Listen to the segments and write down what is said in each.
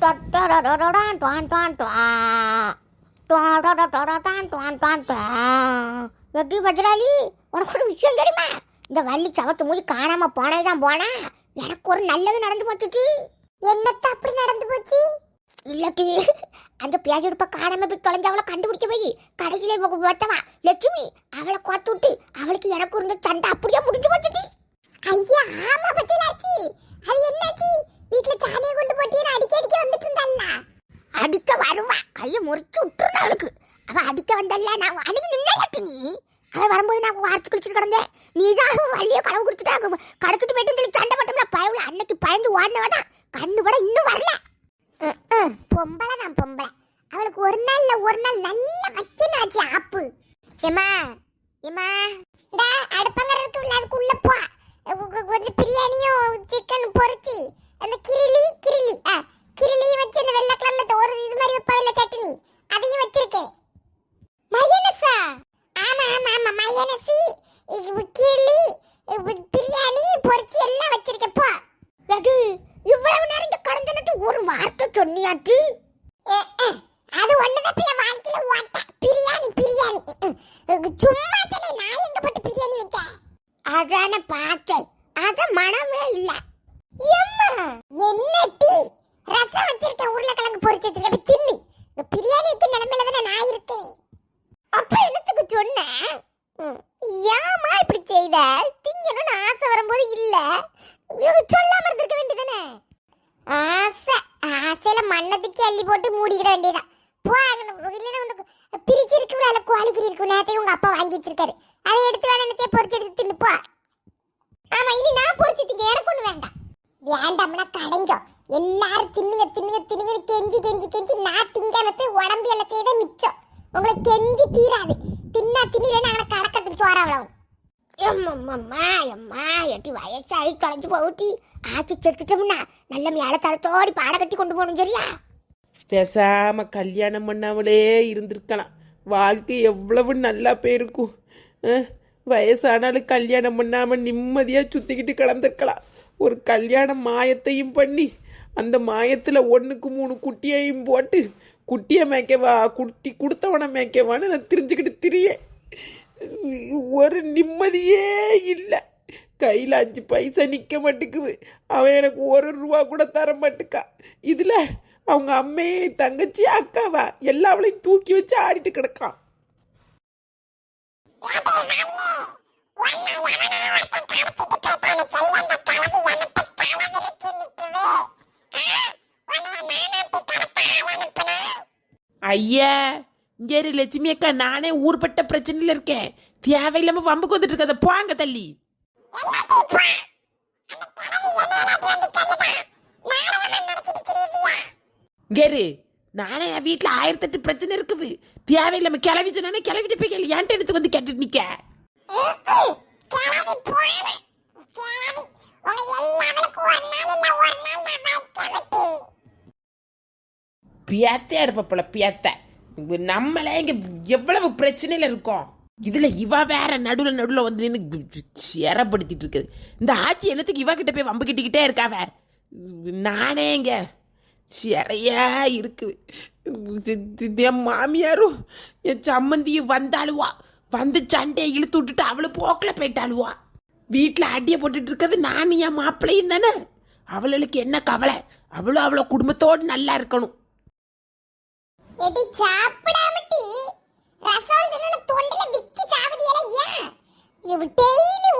வெற்றி டுவான் பஜ்ராலி உனக்கு ஒரு விஷயம் தெரியுமா இந்த வள்ளி சவத்து மூடி காணாம தான் போனா எனக்கு ஒரு நல்லது நடந்து போச்சுச்சு என்னத்த அப்படி நடந்து போச்சு இல்லட்டி அந்த பேஜெடுப்ப காணாம போய் தொலைஞ்சவளை கண்டுபிடிக்க போய் கடைசியில இவ வச்சவா லட்சுமி அவளை கோத்து விட்டு அவளுக்கு எனக்கு இருந்த சண்டை அப்படியே முடிஞ்சு போச்சுச்சு ஐயா ஆமா பத்திலாச்சி அது என்னாச்சு வீட்ல சாணியை கொண்டு போட்டீன்னு அடிக்க அடிக்க வந்துட்டு இருந்தால அடிக்க வருவா. கையை முறிச்சு விட்டுருந்தா அவளுக்கு. அவ அடிக்க வந்தல்ல. நான் அன்னைக்கு நின்னாட்டி நீ. அவ வரும்போது நான் வார்த்தை குடிச்சிட்டு கிடந்தேன். நீ தான் வள்ளிய கடவு கொடுத்துட்டா. கடத்துட்டு போயிட்டு சொல்லி சண்டை போட்டோம்ல பயவுல அன்னைக்கு பயந்து ஓடினவதான் கண்ணு கூட இன்னும் வரல. பொம்பளை தான் பொம்பளை. அவளுக்கு ஒரு நாள் ஒரு நாள் நல்லா வச்சுன்னு ஆச்சு ஆப்பு. ஏமா இந்த அடுப்பங்கர இருக்குல்ல அதுக்குள்ள போ உ- உ- கொஞ்சம் பிரியாணியும் சிக்கன் பொரிச்சு அந்த கிரிலி கிரிலி ஆ கிரிலி வச்சு அந்த வெள்ளை கலர்ல ஒரு இது மாதிரி வைப்பாவில்ல சட்னி அதையும் வச்சிருக்கேன் மயனஸா ஆமா ஆமா ஆமா மயனசி இது பிரியாணி பொரிச்சு எல்லாம் வச்சிருக்கேன் போ. அது இவ்வளவு நேரம் இங்க கடந்துட்டு ஒரு வார்த்தை சொன்னியாட்டு அது ஒண்ணுதான் என் வாழ்க்கையில ஓட்ட. பிரியாணி பிரியாணி. சும்மா தானே நான் எங்க போட்டு பிரியாணி வைக்க? அதான பார்த்தேன். அத மனமே இல்ல. எம்மா என்ன டீ ரசம் வச்சிருக்கேன் உருளைக்கிழங்கு பொரிச்சு வச்சிருக்கேன் போய் தின்னு இந்த பிரியாணி வைக்க நிலைமையில தானே நான் இருக்கேன் அப்ப என்னத்துக்கு சொன்னேன் ம், ஏம்மா இப்படி செய்த திங்கணும்னு ஆசை வரும்போது இல்ல இது சொல்லாம இருந்திருக்க வேண்டியதானே ஆசை ஆசையில மண்ணத்துக்கு அள்ளி போட்டு மூடிக்கிட வேண்டியதான் போ அங்க இல்லைன்னா வந்து பிரிச்சிருக்கு அதில் இருக்கும் நேரத்தையும் உங்க அப்பா வாங்கி வச்சிருக்காரு. அதை எடுத்து வேணா என்னத்தையே பொரிச்சு எடுத்து தின்னு ஆமா இனி நான் பொறிச்சு திங்க எனக்கு ஒண்ணு வேண்டாம். வேண்டாம்னா கடைங்கோ. எல்லாரும் தின்னுங்க தின்னுங்க தின்னுங்க கெஞ்சி கெஞ்சி கெஞ்சி நான் திங்காம போய் உடம்பு எல்லாம் செய்த மிச்சம். உங்களை கெஞ்சி தீராது. தின்னா தின்னிலேன்னு அங்கே கடக்கத்துக்கு சோற அவ்வளவு. எம்மம்மா எம்மா எட்டி வயசாகி தொலைஞ்சு போட்டி ஆச்சு செத்துட்டோம்னா நல்ல மேல தளத்தோடி பாட கட்டி கொண்டு போகணும் சரியா? பேசாம கல்யாணம் பண்ணாமலே இருந்திருக்கலாம். வாழ்க்கை எவ்வளவு நல்லா போயிருக்கும். வயசானாலும் கல்யாணம் பண்ணாமல் நிம்மதியாக சுற்றிக்கிட்டு கிடந்திருக்கலாம். ஒரு கல்யாண மாயத்தையும் பண்ணி அந்த மாயத்தில் ஒன்றுக்கு மூணு குட்டியையும் போட்டு குட்டியை மேய்க்கவா குட்டி கொடுத்தவனை மேய்க்கவான்னு நான் தெரிஞ்சுக்கிட்டு திரியேன் ஒரு நிம்மதியே இல்லை. கையில் அஞ்சு பைசா நிற்க மாட்டேக்குது அவன் எனக்கு ஒரு ரூபா கூட தர மாட்டுக்கா. இதில் அவங்க அம்மையே தங்கச்சி அக்காவா எல்லாவளையும் தூக்கி வச்சு ஆடிட்டு கிடக்கான். ஐயா இங்கே லட்சுமி அக்கா நானே ஊர்பட்ட பிரச்சனையில் இருக்கேன். தேவையில்லாம வம்புக்கு வந்துட்டு இருக்கத போங்க தள்ளி. கேரு நானே என் வீட்டில் ஆயிரத்தெட்டு பிரச்சனை இருக்குது. தேவையில்லாம கிளவி சொன்னானே கிளவிட்டு போய் கேளு என்கிட்ட எடுத்து வந்து கேட்டுட்டு நிக்க. பியாத்தையா இருப்பப்பல பியாத்த நம்மளே இங்க எவ்வளவு பிரச்சனையில இருக்கோம். இதுல இவ வேற நடுவுல நடுவுல வந்து நின்று சேரப்படுத்திட்டு இருக்குது. இந்த ஆட்சி என்னத்துக்கு இவ கிட்ட போய் வம்பு கிட்டிக்கிட்டே இருக்காவ நானே இங்க சிறையா இருக்கு. என் மாமியாரும் என் சம்மந்தியும் வந்தாளுவா. வந்து சண்டையை இழுத்து விட்டுட்டு அவளை போக்கில் போயிட்டாளுவா. வீட்டில் அடியை போட்டுட்டு இருக்கிறது நானும் என் மாப்பிள்ளையும் தானே. அவளுக்கு என்ன கவலை? அவளும் அவளோ குடும்பத்தோடு நல்லா இருக்கணும்.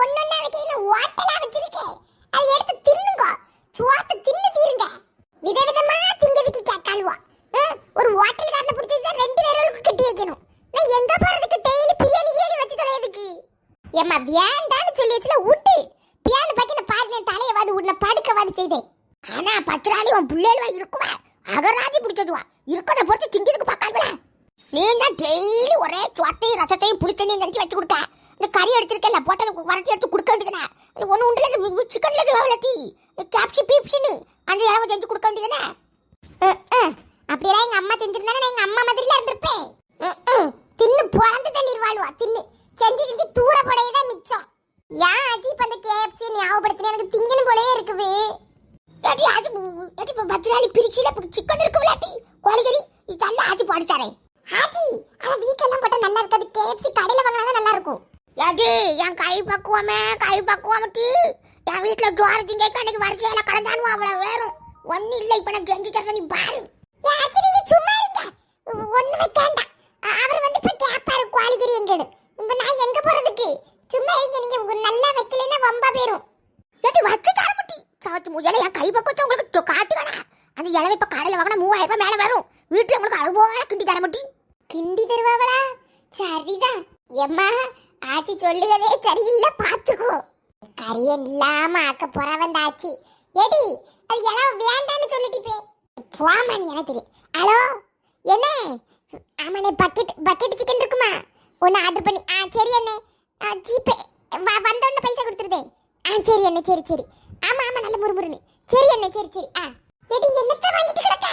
ஒன்னொன்னா வைக்கிறேன் ஓட்டலா வச்சிருக்கேன் அதை எடுத்து தின்னுங்க. சுவாத்த தின்னு தீருங்க. விதவிதமா திங்கிறதுக்கு கேட்காளுவா ஒரு ஹோட்டல் காரனை பிடிச்சது ரெண்டு பேர்களுக்கு கட்டி வைக்கணும். நான் எங்க போறதுக்கு டெய்லி பிரியாணி கிரியாணி வச்சு தொலையதுக்கு? ஏம்மா வேண்டான்னு சொல்லி வச்சுல விட்டு. பியானு பக்கின பாருங்க தலையை வாது உன்னை படுக்க வாது செய்தேன். ஆனா பத்து நாளை உன் பிள்ளைகளா இருக்குவா? அகராஜி பிடிச்சதுவா? இருக்கதை பொறுத்து திங்கிறதுக்கு பார்க்காதுல நீ தான் டெய்லி ஒரே சொட்டையும் ரசத்தையும் புளித்தண்ணியும் நினைச்சு வச்சு கொடுக்க? இந்த கறி எடுத்திருக்கல போட்டதை வரட்டி எடுத்து கொடுக்க வேண்டியதுனே ஒன்று உண்டுல இந்த சிக்கன்ல இது கேப்சி பீப்சின்னு அந்த இளவு செஞ்சு கொடுக்க வேண்டியதுனே அப்படியெல்லாம் எங்கள் அம்மா செஞ்சிருந்தானே நான் எங்கள் அம்மா மாதிரிலாம் இருந்திருப்பேன். தின்னு பிறந்து தள்ளிடுவாளுவா தின்னு. செஞ்சு செஞ்சு தூர போடையதான் மிச்சம். ஏன் அஜி இப்போ அந்த கேஎஃப்சி ஞாபகப்படுத்தின? எனக்கு திங்கணும் போலயே இருக்குது. ஏடி அது ஏடி இப்போ பத்திராளி நாள் இப்போ சிக்கன் இருக்கு விளாட்டி கோழிகளி இதெல்லாம் ஆச்சி போட்டு தரேன். ஆச்சி அத வீட்டெல்லாம் போட்டால் நல்லா இருக்காது. கேஎஃப்சி கடையில் வாங்கினா நல்லா இருக்கும். ஏடி என் கை பக்குவமே கை பக்குவமுக்கு? என் வீட்டில் ஜோர திங்க அன்னைக்கு வரிசையில் கடந்தானும் அவ்வளோ வேறும். ஒன்றும் இல்லை இப்போ நான் கெஞ்சி தரேன் நீ பாரு. ஆச்சி சும்மா இருங்க. ஒன்றுமே வேண்டாம் அவர் வந்து இப்போ கேப்பாரு குவாலிகிரி எங்கன்னு. உங்கள் நான் எங்கே போகிறதுக்கு சும்மா இருங்க நீங்கள் நல்லா வைக்கலைன்னா வம்பா பேரும் ஏடி வச்சு தர முட்டி. சாத்து முதல்ல என் கை பக்குவத்தை உங்களுக்கு காட்டு காட்டுவேனா? அந்த இளவை இப்போ கடையில் வாங்கினா மூவாயிரம் ரூபாய் மேலே வரும். வீட்டில் உங்களுக்கு அளவு போல கிண்டி தர முட்டி. கிண்டி தருவாவளா? சரிதான். எம்மா ஆச்சி சொல்லுவதே சரியில்லை பார்த்துக்கோ கரியன் இல்லாம ஆக்க போறவன் ஆச்சி. ஏடி அது எல்லாம் வேண்டான்னு சொல்லிட்டு போய் போமா நீ எனக்கு தெரியும் ஹலோ என்ன? ஆமாண்ணே பக்கெட் பக்கெட் சிக்கன் இருக்குமா? ஒன்று ஆர்டர் பண்ணி ஆ சரி அண்ணே. ஆ ஜிபே வா வந்தோடனே பைசா கொடுத்துருதேன் ஆ சரி அண்ணே சரி சரி. ஆமா ஆமா நல்ல முறுமுறுன்னு. சரி அண்ணே சரி சரி ஆ. எடி என்னத்தை வாங்கிட்டு கிடக்க?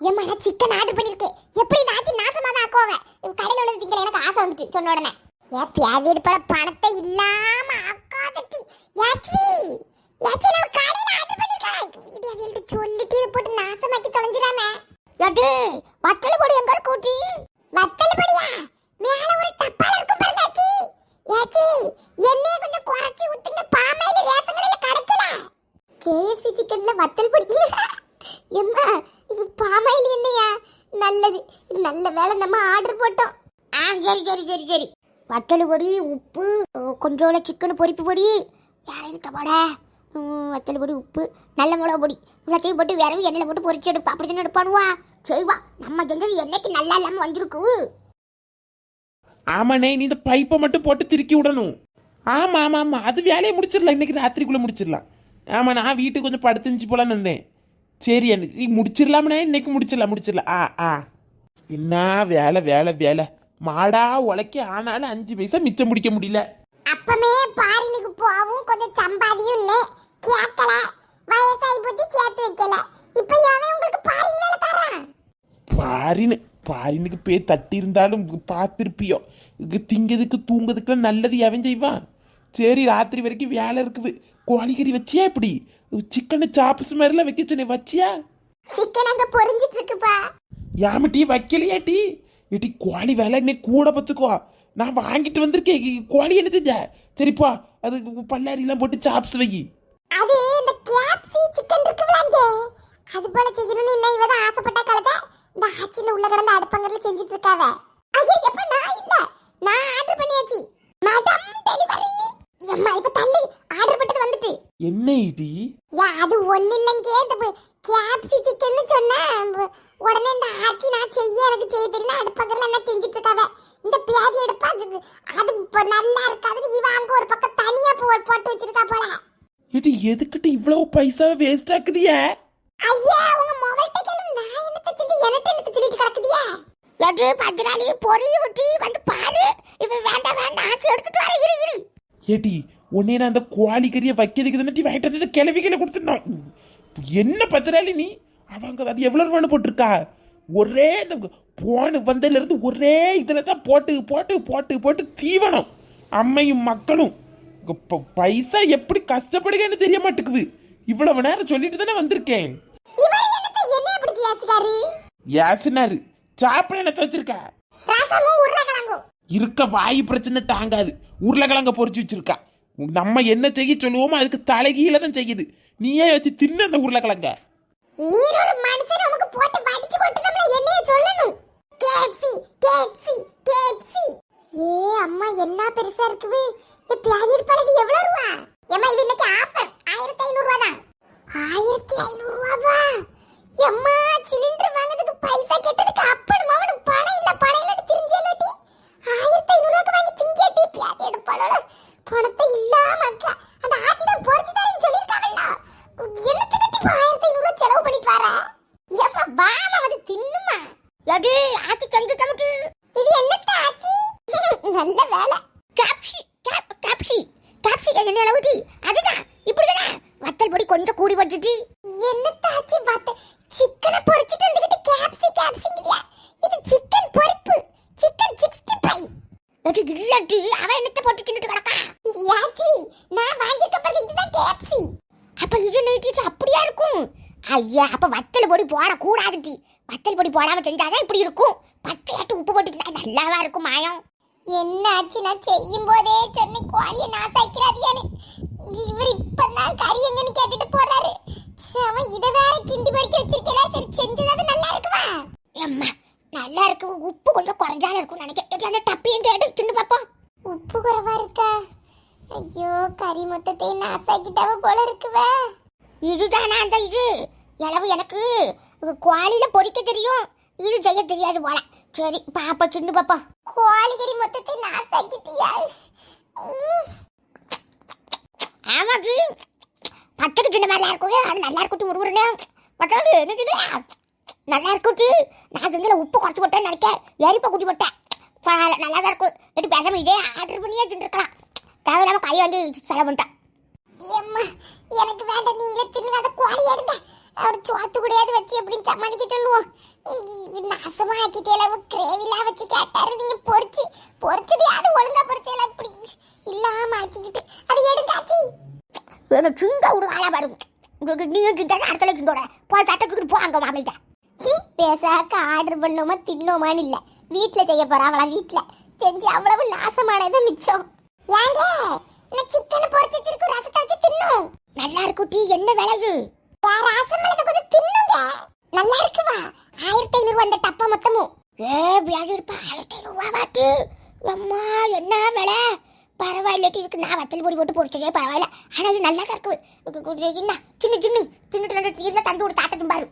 ஏம்மா நான் சிக்கன் ஆர்டர் பண்ணியிருக்கேன் எப்படி இந்த ஆச்சு நாசமா தான் ஆக்குவேன் கடையில் உள்ளது திங்கிற எனக்கு ஆசை வந்துச்சு சொன்ன உடனே. ஏ பியாதி எடுப்பட பணத்தை இல்லாம ஆக்காதட்டி. யாச்சி யாச்சி நம்ம கடையில ஆர்டர் பண்ணிருக்கேன். இது அவள்கிட்ட சொல்லிட்டு இதை போட்டு நாசமாக்கி தொலைஞ்சிடாம. எது வத்தல் எங்க கூட்டி ஊட்டி வத்தல் பொடியா மேல ஒரு டப்பால இருக்கும் பாருங்க ஆச்சி யாச்சி எண்ணெயை கொஞ்சம் குறைச்சி ஊத்துங்க பாமையில ரேஷன் கடையில கிடைக்கல கேஎஃப்சி சிக்கன்ல வத்தல் பொடி எம்மா இது பாமாயில் என்னையா நல்லது இது நல்ல வேலை நம்ம ஆர்டர் போட்டோம் ஆ சரி சரி சரி சரி வத்தல் பொடி உப்பு கொஞ்சோட சிக்கன் பொரிப்பு பொடி. வேற எடுத்த போட. வத்தல் பொடி உப்பு நல்ல மிளகா பொடி. இவ்வளோத்தையும் போட்டு விரவி எண்ணெயில் போட்டு பொரிச்சு எடுப்பா. அப்படி தானே எடுப்பானுவா? செய்வா நம்ம செஞ்சது என்னைக்கு நல்லா இல்லாமல் வந்திருக்கு? ஆமாண்ணே நீ இந்த பைப்பை மட்டும் போட்டு திருக்கி விடணும். ஆமாம் ஆமாம் ஆமாம் அது வேலையை முடிச்சிடலாம். இன்னைக்கு ராத்திரிக்குள்ளே முடிச்சிடலாம். ஆமா நான் வீட்டுக்கு கொஞ்சம் படுத்துஞ்சு போலான்னு வந்தேன். சரி நீ முடிச்சிடலாம்ண்ணே. இன்னைக்கு முடிச்சிடலாம் முடிச்சிடலாம். ஆ ஆ. என்ன? வேலை வேலை வேலை. மாடா உழைக்க ஆனாலும் அஞ்சு பைசா மிச்சம் முடிக்க முடியல. அப்பமே பாரினுக்கு போவும் கொஞ்சம் சம்பாதியும் கேட்கல. வயசாகி போச்சு சேர்த்து வைக்கல. இப்போ எவன் உங்களுக்கு பாரின் வேலை தரான். பாரினுக்கு பேர் தட்டி இருந்தாலும் பார்த்துருப்பியோ. இது திங்கிறதுக்கு தூங்குறதுக்குலாம் நல்லது எவன் செய்வான்? சரி ராத்திரி வரைக்கும் வேலை இருக்குது. கோழிக்கறி வச்சியா இப்படி? சிக்கனை சாப்பிஸ் மாதிரிலாம் வைக்க சொன்னேன் வச்சியா? சிக்கன் அங்க பொரிஞ்சிட்டு இருக்குப்பா. யாமட்டி வைக்கலையாட்டி ஏட்டி கோழி வேலை இன்னைக்கு கூட பார்த்துக்கோ. நான் வாங்கிட்டு வந்திருக்கேன். கோழி என்ன செஞ்ச? சரிப்பா அது பல்லாரிலாம் போட்டு சாப்ஸ் வை. அது இந்த கேப்சி சிக்கன் இருக்குல்ல அது போல செய்யணும்னு இன்னும் இவ தான் ஆசைப்பட்ட கலத இந்த ஆச்சின உள்ள கிடந்த அடுப்பங்கர்ல செஞ்சுட்டு இருக்காவ. ஐயோ எப்ப நான் இல்ல. நான் ஆர்டர் பண்ணியாச்சு. மேடம் டெலிவரி அம்மா இப்ப தள்ளி. ஆர்டர் பண்ணது வந்துட்டு. என்ன இடி? யா அது ஒண்ணு இல்லைங்க இந்த கேப்சி சிக்கன் சொன்னா உடனே இந்த ஆச்சி நான் செய்ய எனக்கு செய்ய தெரியும் அடுப்பங்கர்ல என்ன செஞ்சுட்டு இருக்காவ? இந்த பியாதி எடுப்பா அது இப்ப நல்லா இருக்காதுன்னு இவ அங்க ஒரு பக்கம் தனியா போ- போட்டு வச்சிருக்கா போல. ஏட்டி எதுக்கிட்ட இவ்வளவு பைசாவை வேஸ்ட் ஆக்குதிய? ஐயா உங்க மொபைல் டேக்கலும் நான் என்னத்த செஞ்சு எனக்கு என்னத்த சொல்லிட்டு கிடக்குதியா? லட்டு பத்ராணி பொறி ஊட்டி வந்து பாரு. இது வேண்டாம் வேண்டாம் ஆச்சு எடுத்துட்டு வர இரு இரு. ஏட்டி உன்னைய நான் அந்த கோழி கறியை வைக்கிறதுக்கு தானே வாங்கிட்டு வந்து கிளவிகளை கொடுத்துட்டோம் என்ன பத்திராளி நீ? அவங்க அது எவ்வளவு ரூபான்னு போட்டிருக்கா? ஒரே இந்த போன வந்ததுல இருந்து ஒரே இதுல தான் போட்டு போட்டு போட்டு போட்டு தீவனம். அம்மையும் மக்களும். இங்க ப- பைசா எப்படி கஷ்டப்படுகன்னு தெரிய மாட்டேங்குது. இவ்வளவு நேரம் சொல்லிட்டு தானே வந்திருக்கேன். யாசினாரு. சாப்பிட என்ன வச்சிருக்க? இருக்க வாய் பிரச்சனை தாங்காது. உருளைக்கிழங்க பொரிச்சு வச்சிருக்கா. நம்ம என்ன செய்ய சொல்லுவோமோ அதுக்கு தலைகீழ தான் செய்யுது. நீயே வச்சு தின்னு அந்த உருளைக்கிழங்க. நீர் ஒரு மனுஷன் நமக்கு போட்டு வடிச்சு கொட்டுதம்ல என்னைய சொல்லணும். கேப்சி கேப்சி கேப்சி ஏ அம்மா என்ன பெருசா இருக்குது? ஏ பியாதி பழகு எவ்வளவு ரூபா? ஏமா இது இன்னைக்கு ஆஃபர். ஆயிரத்தி ஐநூறு ரூபா தான் ஆயிரத்தி ஐநூறு ரூபாவா? எம்மா சிலிண்டர் வாங்குறதுக்கு பைசா கேட்டதுக்கு அப்பன் மவனுக்கு பணம் இல்ல பணம் இல்ல தெரிஞ்சேலட்டி ஆயிரத்தி ஐநூறு ரூபாய்க்கு வாங்கி திங்கேட்டி பியாதி எடுப்பாளோட பணத்தை இல்லாம அக்கா அந்த ஆச்சி தான் பொறிச்சு தரேன்னு சொல்லியிருக்காங்கல்ல என்னத்தை கட்டி இப்ப ஆயிரத்தி ஐநூறு ரூபாய் செலவு பண்ணி பாரு ஏப்பா வாமா வந்து தின்னுமா எது ஆச்சி செஞ்சு தமக்கு இது என்னத்த ஆச்சி நல்ல வேலை. கேப்சி கேப் கேப்சி கேப்சி என்ன அளவுட்டி அதுதான். இப்படிதானே? வத்தல் பொடி கொஞ்சம் கூடி வச்சுட்டு என்ன தாச்சி வத்த சிக்கனை பொரிச்சிட்டு வந்துகிட்டு கேப்சி கேப்சிங்கறியா இது சிக்கன் பொரிப்பு சிக்கன் 65 அது இல்லாட்டி அவன் என்னத்த போட்டு தின்னுட்டு கிடக்கா? யாச்சி நான் வாங்கிக்க பிறகு இதுதான் கேப்சி அப்ப இது நைட்டு அப்படியா இருக்கும்? ஐயா அப்ப வத்தல் பொடி போடக்கூடாதுட்டி வத்தல் பொடி போடாம செஞ்சாதான் இப்படி இருக்கும். பச்சையாட்டு உப்பு போட்டுக்கிட்டா நல்லாவா இருக்கும் மாயம். என்ன ஆச்சு? நான் செய்யும் போதே சொன்னி கோழியை நான் சைக்கிறாதியான்னு இவர் இப்பதான் கறி எங்கன்னு கேட்டுட்டு போறாரு. அவன் இதை வேற கிண்டி பறிக்க வச்சிருக்கல சரி செஞ்சதாவது நல்லா இருக்குவா அம்மா நல்லா இருக்கு உப்பு கொஞ்சம் குறைஞ்சாலும் இருக்கும் நினைக்கிறேன். அந்த டப்பையும் கேட்டு தின்னு பார்ப்போம். உப்பு குறைவா இருக்கா? ஐயோ கறி மொத்தத்தையும் நாசாக்கிட்டாவ போல இருக்குவா. இதுதானா அந்த இது? இளவு எனக்கு. குவாலில பொறிக்க தெரியும். இது செய்ய தெரியாது போல. சரி பாப்பா சின்ன பாப்பா. கோழி கறி மொத்தத்தை நாசாக்கிட்டியா ஆமாக்கு பட்டக்கு தின்ன மாதிரிலாம் இருக்கும். அது நல்லா இருக்கும் உருவுறனே பட்டாடு எனக்கு நல்லா இருக்கும் நான் செஞ்சல உப்பு குறைச்சி போட்டேன்னு நினைக்கேன். எரிப்பை குட்டி போட்டேன். நல்லா தான் இருக்கும். எடுத்து பேசாம இதே ஆர்டர் பண்ணியே தின்றுக்கலாம் தேவையில்லாம கை வந்து செலவு பண்ணிட்டேன். எனக்கு வேண்டாம். நீங்களே தின்னுங்க. அந்த கோழி எடுங்க. அவர் சோத்து கூடயாவது வச்சு எப்படின்னு சமாளிக்க சொல்லுவோம். இது நாசமா ஆக்கிட்டே கிரேவிலாம் வச்சு கேட்டாரு. நீங்க பொரிச்சு பொரிச்சதையாவது ஒழுங்கா பொரிச்சல இப்படி இல்லாம ஆக்கிக்கிட்டு அது எடுத்தாச்சு. எனக்கு சிங்க ஒரு ஆளா வரும் உங்களுக்கு நீங்க கிட்ட அடுத்த கிண்டோட. போய் தட்டத்துக்கு போங்க மாமிட்ட. பேசாக்க ஆர்டர் பண்ணோமா தின்னோமான்னு இல்லை. வீட்ல செய்ய போறா அவளா வீட்ல செஞ்சு அவ்வளவு நாசமானது மிச்சம். ஏங்க நான் சிக்கன் பொரிச்சு வச்சிருக்க ரசத்தை வச்சு தின்னும்? நல்லா இருக்கும் டீ என்ன விலையு வேற ரசம் இதை கொஞ்சம் தின்னுங்க நல்லா இருக்குவா ஆயிரத்தி ஐநூறு அந்த டப்பா மொத்தமும் ஏ வியாதி இருப்பா ஆயிரத்தி ஐநூறு வாட்டு அம்மா என்ன விலை பரவாயில்ல இருக்கு நான் வத்தல் பொடி போட்டு பொரிச்சதே பரவாயில்ல ஆனா இது நல்லா தான் இருக்கு என்ன சின்ன சின்ன சின்ன ரெண்டு தந்து ஒரு தாத்தட்டும் பாரு